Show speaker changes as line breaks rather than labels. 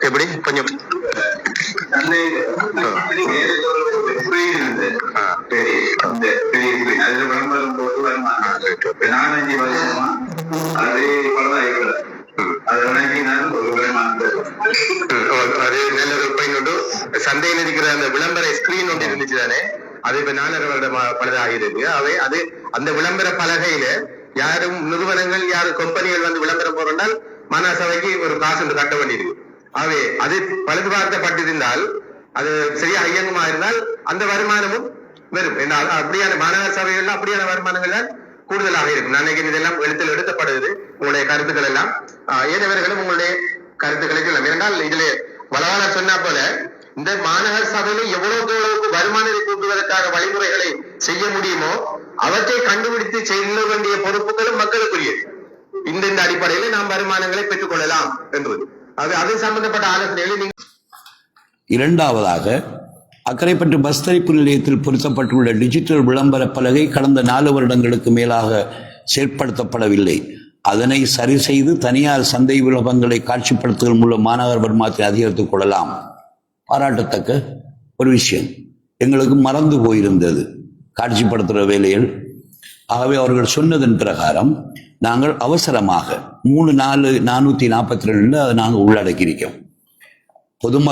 எப்படி? கொஞ்சம்
நாலஞ்சு வருஷமா அதே பரவாயில்லை. அது விளங்கினால் ஒரு வருமானம்
ம், ஓ- அது நல்ல ஒரு பாயிண்ட் உண்டு. சந்தையில் இருக்கிற அந்த விளம்பர ஸ்கிரீன் ஒன்று இருந்துச்சு தானே? அது இப்ப நாலரை வருடம் பழுதாக இருக்கு அவை அது அந்த விளம்பர பலகையில யாரும் நிறுவனங்கள் யாரும் கம்பெனிகள் வந்து விளம்பரம் போறால் மனசபைக்கு ஒரு காசு ஒன்று கட்ட வேண்டியிருக்கு ஆகவே அது பழுது பார்க்கப்பட்டிருந்தால் அது சரியா ஐயங்கமா இருந்தால் அந்த வருமானமும் வரும். அப்படியான மாநகர சபைகள்ல அப்படியான வருமானங்கள் தான் கூடுதலாக இருக்கும். நான் நினைக்கிறேன் இதெல்லாம் எழுத்தில் எடுக்கப்படுது உங்களுடைய கருத்துக்கள் எல்லாம் ஆஹ் உங்களுடைய கருத்துக்களை சொல்லலாம் ஏனென்றால் இதுல வளவான சொன்னா போல இந்த மாநகர சபையில எவ்வளவு எவ்வளவுக்கு வருமானத்தை கூட்டுவதற்காக வழிமுறைகளை செய்ய முடியுமோ அவற்றை கண்டுபிடித்து இந்த அடிப்படையில் நாம் வருமானங்களை பெற்றுக் கொள்ளலாம் என்று அது அது சம்பந்தப்பட்ட ஆலோசனைகளை நீங்க
இரண்டாவதாக அக்கரைப்பற்று பஸ் தரிப்பு நிலையத்தில் பொருத்தப்பட்டுள்ள டிஜிட்டல் விளம்பர பலகை கடந்த நாலு வருடங்களுக்கு மேலாக செயற்படுத்தப்படவில்லை. அதனை சரி செய்து தனியார் சந்தை விளம்பரங்களை காட்சிப்படுத்துதல் மூலம் மாநகர் வருமானத்தை அதிகரித்துக் கொள்ளலாம். பாராட்டத்தக்க ஒரு விஷயம். எங்களுக்கு மறந்து போயிருந்தது. காட்சிப்படுத்துகிற வேலையில். ஆகவே அவர்கள் சொன்னதன் பிரகாரம் நாங்கள் அவசரமாக மூணு நாலு நானூற்றி நாற்பத்தி ரெண்டில் அதை நாங்கள் உள்ளடக்கியிருக்கோம். பொதுமக்கள்